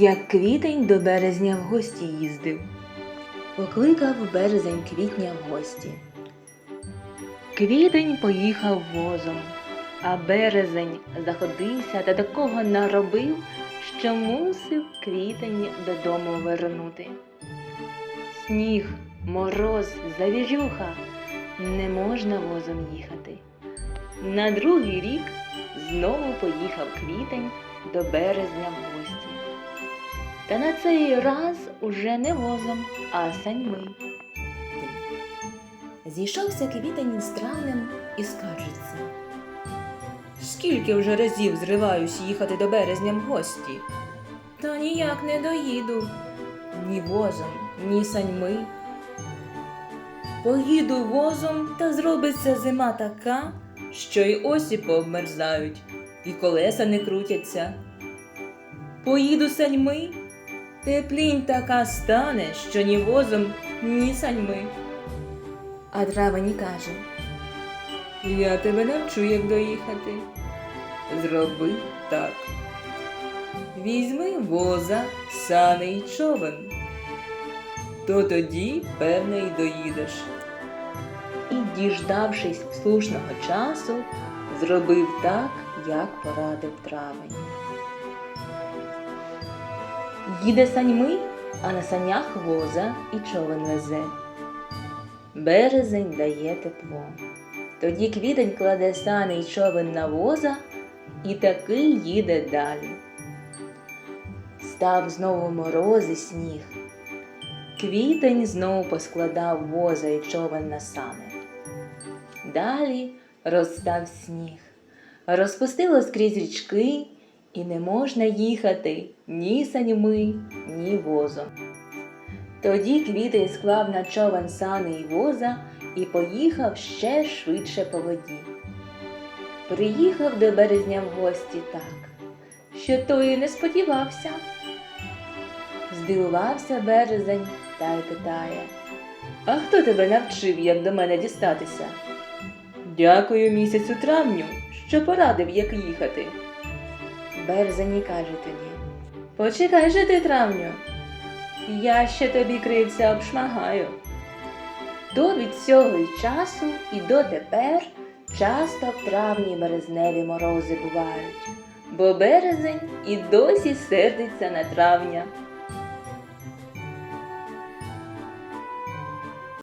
як квітень до березня в гості їздив. Покликав березень квітня в гості. Квітень поїхав возом, а березень заходився та такого наробив, що мусив квітень додому вернути. Сніг, мороз, завірюха, не можна возом їхати. На другий рік знову поїхав квітень до березня в гості. Та на цей раз уже не возом, а саньми. Зійшовся квітень з травнем і скаржиться. Скільки вже разів зриваюсь їхати до березня в гості? Та ніяк не доїду. Ні возом, ні саньми. Поїду возом, та зробиться зима така, що й осі пообмерзають, і колеса не крутяться. Поїду саньми, теплінь така стане, що ні возом, ні саньми. А травені каже Я тебе навчу, як доїхати. Зроби так. Візьми воза, сани й човен. То тоді, певне, й доїдеш. І, діждавшись слушного часу, зробив так, як порадив травень. Їде саньми, а на санях воза і човен везе. Березень дає тепло. Тоді квітень кладе сани й човен на воза і таки їде далі. Став знову мороз і сніг. Квітень знову поскладав воза й човен на сани. Далі розстав сніг, розпустило скрізь річки, і не можна їхати ні саньми, ні возом. Тоді квітень склав на човен сани й воза і поїхав ще швидше по воді. Приїхав до березня в гості так, що той і не сподівався. Здивувався березень та й питає А хто тебе навчив, як до мене дістатися? Дякую місяцю травню, що порадив, як їхати. Березень і каже тоді Почекай же ти, травню, я ще тобі кривця обшмагаю. До від цього й часу і дотепер часто в травні березневі морози бувають, бо березень і досі сердиться на травня.